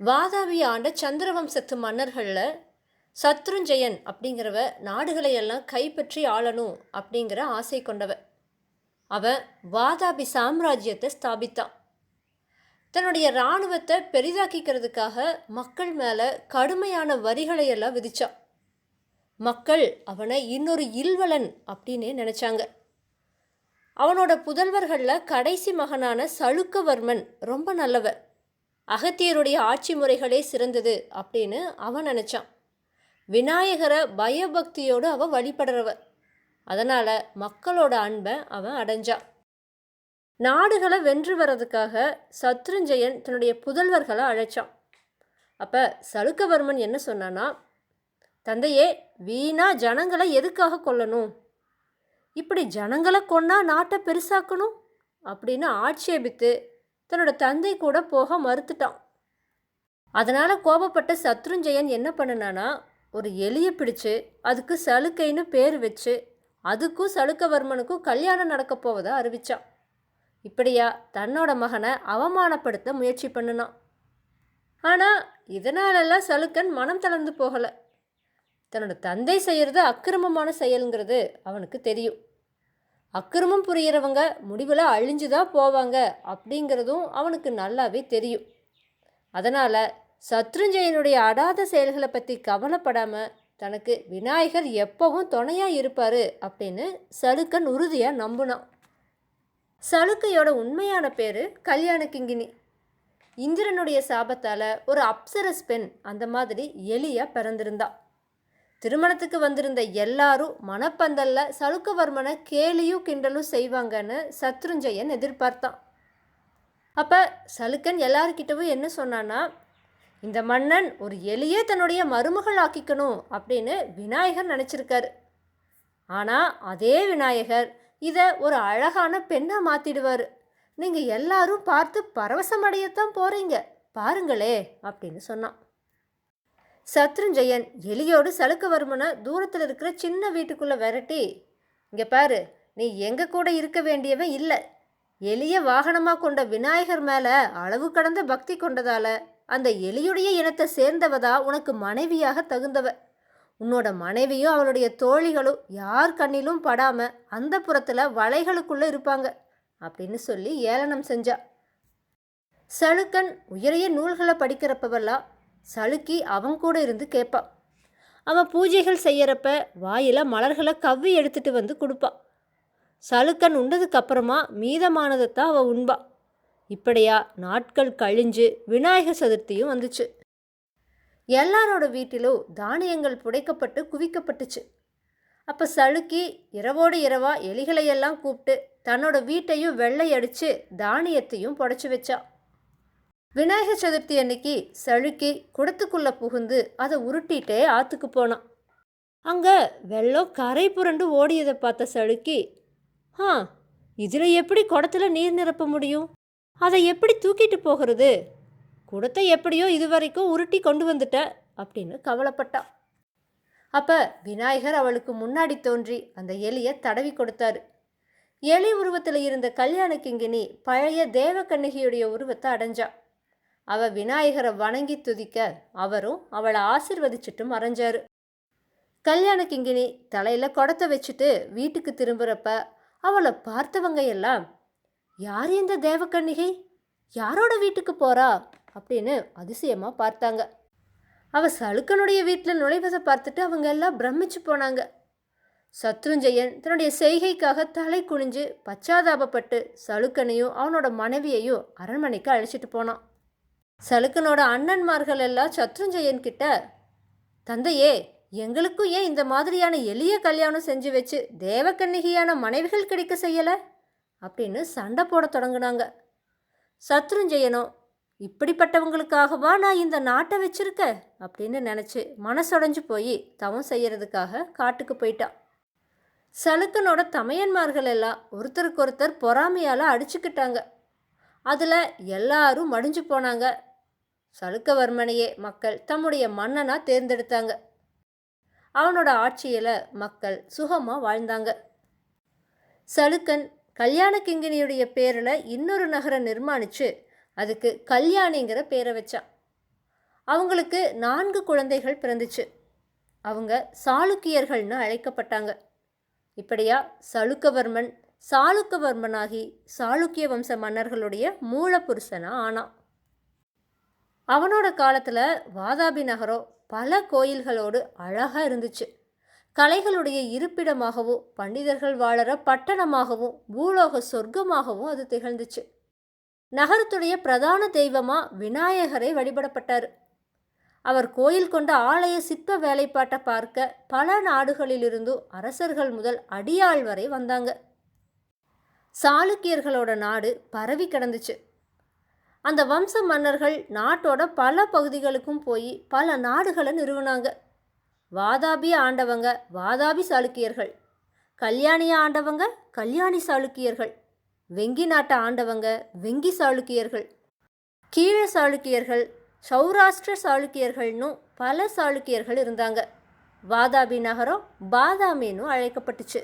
வாதாபி ஆண்ட சந்திரவம்சத்து மன்னர்களில் சத்ருஞ்சயன் அப்படிங்கிறவ நாடுகளை எல்லாம் கைப்பற்றி ஆளணும் அப்படிங்கிற ஆசை கொண்டவ. அவன் வாதாபி சாம்ராஜ்யத்தை ஸ்தாபித்தான் தன்னுடைய இராணுவத்தை பெரிதாக்கிக்கிறதுக்காக மக்கள் மேலே கடுமையான வரிகளை எல்லாம் விதித்தான் மக்கள் அவனை இன்னொரு இல்வலன் அப்படின்னே நினச்சாங்க. அவனோட புதல்வர்களில் கடைசி மகனான சளுக்கவர்மன் ரொம்ப நல்லவன் அகத்தியருடைய ஆட்சி முறைகளே சிறந்தது அப்படின்னு அவன் நினச்சான். விநாயகரை பயபக்தியோடு அவன் வழிபடுறவ அதனால் மக்களோட அன்பை அவன் அடைஞ்சான். நாடுகளை வென்று வர்றதுக்காக சத்ருஞ்சயன் தன்னுடைய புதல்வர்களை அழைச்சான். அப்போ சளுக்கவர்மன் என்ன சொன்னான்னா தந்தையே வீணா ஜனங்களை எதுக்காக கொல்லணும்? இப்படி ஜனங்களை கொன்னா நாட்டை பெருசாக்கணும்? அப்படின்னு ஆட்சேபித்து தன்னோட தந்தை கூட போக மறுத்துட்டான். அதனால் கோபப்பட்ட சத்ருஞ்சயன் என்ன பண்ணுனானா ஒரு எலியை பிடிச்சு அதுக்கு சலுக்கைன்னு பேர் வச்சு அதுக்கும் சலுக்கவர்மனுக்கும் கல்யாணம் நடக்க போவதை அறிவிச்சான். இப்படியா தன்னோட மகனை அவமானப்படுத்த முயற்சி பண்ணினான். ஆனால் இதனாலெல்லாம் சலுக்கன் மனம் தளர்ந்து போகலை. தன்னோட தந்தை செய்கிறது அக்கிரமமான செயலுங்கிறது அவனுக்கு தெரியும். அக்கிரமம் புரிகிறவங்க முடிவில் அழிஞ்சு தான் போவாங்க அப்படிங்கிறதும் அவனுக்கு நல்லாவே தெரியும். அதனால் சத்ருஞ்சயனுடைய அடாத செயல்களை பற்றி கவலைப்படாமல் தனக்கு விநாயகர் எப்பவும் துணையாக இருப்பார் அப்படின்னு சலுக்கன் உறுதியாக நம்பினான். சலுக்கையோட உண்மையான பேர் கல்யாண கிங்கினி இந்திரனுடைய சாபத்தால் ஒரு அப்சரஸ் பெண் அந்த மாதிரி எலியாக பிறந்திருந்தாள் திருமணத்துக்கு வந்திருந்த எல்லாரும் மணப்பந்தல்ல சலுக்கவர்மனை கேலியும் கிண்டலும் செய்வாங்கன்னு சத்ருஞ்சயன் எதிர்பார்த்தான். அப்போ சலுக்கன் எல்லார்கிட்டவும் என்ன சொன்னான்னா இந்த மன்னன் ஒரு எலியே தன்னுடைய மருமகள் ஆக்கிக்கணும் அப்படின்னு விநாயகர் நினச்சிருக்காரு. ஆனால் அதே விநாயகர் இதை ஒரு அழகான பெண்ணாக மாற்றிடுவார் நீங்கள் எல்லாரும் பார்த்து பரவசமடையத்தான் போகிறீங்க பாருங்களே அப்படின்னு சொன்னான். சத்ருஞ்சயன் எலியோடு சலுக்கவர்மனை தூரத்தில் இருக்கிற சின்ன வீட்டுக்குள்ளே விரட்டி இங்கே பாரு நீ எங்கள் கூட இருக்க வேண்டியவன் இல்லை. எளிய வாகனமாக கொண்ட விநாயகர் மேலே அளவு கடந்த பக்தி கொண்டதால் அந்த எலியுடைய இனத்தை சேர்ந்தவதா உனக்கு மனைவியாக தகுந்தவ. உன்னோட மனைவியும் அவளுடைய தோழிகளும் யார் கண்ணிலும் படாம அந்த புறத்தில் வலைகளுக்குள்ளே இருப்பாங்க அப்படின்னு சொல்லி ஏளனம் செஞ்சா. சளுக்கன் உயரிய நூல்களை படிக்கிறப்பவெல்லாம் சலுக்கி அவன் கூட இருந்து கேட்பான் அவன் பூஜைகள் செய்யறப்ப வாயில் மலர்களை கவ்வி எடுத்துட்டு வந்து கொடுப்பான் சலுக்கன் உண்டதுக்கப்புறமா மீதமானதைத்தான் அவள் உண்பா. இப்படியா நாட்கள் கழிஞ்சு விநாயகர் சதுர்த்தியும் வந்துச்சு. எல்லாரோட வீட்டிலும் தானியங்கள் புடைக்கப்பட்டு குவிக்கப்பட்டுச்சு. அப்போ சலுக்கி இரவோடு இரவா எலிகளையெல்லாம் கூப்பிட்டு தன்னோட வீட்டையும் வெள்ளை அடித்து தானியத்தையும் புடைச்சி வச்சா. விநாயகர் சதுர்த்தி அன்னைக்கு சழுக்கி குடத்துக்குள்ளே புகுந்து அதை உருட்டிகிட்டே ஆற்றுக்கு போனான். அங்கே வெள்ளம் கரை புரண்டு ஓடியதை பார்த்த சழுக்கி ஆ இதில் எப்படி குடத்துல நீர் நிரப்ப முடியும்? அதை எப்படி தூக்கிட்டு போகிறது? குடத்தை எப்படியோ இதுவரைக்கும் உருட்டி கொண்டு வந்துட்ட அப்படின்னு கவலைப்பட்டான். அப்போ விநாயகர் அவளுக்கு முன்னாடி தோன்றி அந்த எலியை தடவி கொடுத்தாரு. எலி உருவத்தில் இருந்த கல்யாண கிங்கினி பழைய தேவக்கண்ணகியுடைய உருவத்தை அடைஞ்சாள் அவ விநாயகரை வணங்கி துதிக்க அவரும் அவளை ஆசிர்வதிச்சுட்டு மறைஞ்சாரு கல்யாண கிங்கினி தலையில் குடத்தை வச்சுட்டு வீட்டுக்கு திரும்புகிறப்ப அவளை பார்த்தவங்க எல்லாம் யார் இந்த தேவக்கன்னிகை யாரோட வீட்டுக்கு போகிறா அப்படின்னு அதிசயமாக பார்த்தாங்க. அவ சலுக்கனுடைய வீட்டில் நுழைவதை பார்த்துட்டு அவங்க எல்லாம் பிரமிச்சு போனாங்க. சத்ருஞ்சயன் தன்னுடைய செய்கைக்காக தலை குனிஞ்சு பச்சாதாபப்பட்டு சலுக்கனையும் அவனோட மனைவியையும் அரண்மனைக்கு அழைச்சிட்டு போனான். சளுக்கனோட அண்ணன்மார்கள் எல்லாம் சத்ருஞ்சயன் கிட்ட தந்தையே எங்களுக்கும் ஏன் இந்த மாதிரியான எளிய கல்யாணம் செஞ்சு வச்சு தேவக்கன்னிகையான மனைவிகள் கிடைக்க செய்யலை? அப்படின்னு சண்டை போட தொடங்கினாங்க. சத்ருஞ்சயனோ இப்படிப்பட்டவங்களுக்காகவா நான் இந்த நாட்டை வச்சிருக்க? அப்படின்னு நினச்சி மனசொடைஞ்சு போய் தவம் செய்யறதுக்காக காட்டுக்கு போயிட்டான். சலுக்கனோட தமையன்மார்கள் எல்லாம் ஒருத்தருக்கொருத்தர் பொறாமையால் அடிச்சுக்கிட்டாங்க. அதில் எல்லாரும் மடிஞ்சு போனாங்க. சலுக்கவர்மனையே மக்கள் தம்முடைய மன்னனாக தேர்ந்தெடுத்தாங்க. அவனோட ஆட்சியில் மக்கள் சுகமாக வாழ்ந்தாங்க. சலுக்கன் கல்யாண கிங்கினியுடைய பேரில் இன்னொரு நகரை நிர்மாணித்து அதுக்கு கல்யாணிங்கிற பேரை வச்சான் அவங்களுக்கு நான்கு குழந்தைகள் பிறந்துச்சு. அவங்க சாளுக்கியர்கள்னு அழைக்கப்பட்டாங்க. இப்படியா சளுக்கவர்மன் சாளுக்கவர்மனாகி சாளுக்கிய வம்ச மன்னர்களுடைய மூலப்புருஷனா ஆனான் அவனோட காலத்தில் வாதாபி நகரம் பல கோயில்களோடு அழகாக இருந்துச்சு. கலைகளுடைய இருப்பிடமாகவும் பண்டிதர்கள் வாழற பட்டணமாகவும் பூலோக சொர்க்கமாகவும் அது திகழ்ந்துச்சு. நகரத்துடைய பிரதான தெய்வமாக விநாயகரை வழிபடப்பட்டார். அவர் கோயில் கொண்ட ஆலய சிற்ப வேலைப்பாட்டை பார்க்க பல நாடுகளிலிருந்தும் அரசர்கள் முதல் அடியாள் வரை வந்தாங்க. சாளுக்கியர்களோட நாடு பரவி கிடந்துச்சு. அந்த வம்ச மன்னர்கள் நாட்டோட பல பகுதிகளுக்கும் போய் பல நாடுகளை நிறுவினாங்க. வாதாபி ஆண்டவங்க வாதாபி சாளுக்கியர்கள். கல்யாணிய ஆண்டவங்க கல்யாணி சாளுக்கியர்கள். வெங்கி நாட்டை ஆண்டவங்க வெங்கி சாளுக்கியர்கள். கீழ சாளுக்கியர்கள் சௌராஷ்டிர சாளுக்கியர்கள்னும் பல சாளுக்கியர்கள் இருந்தாங்க. வாதாபி நகரம் பாதாமின்னு அழைக்கப்பட்டுச்சு.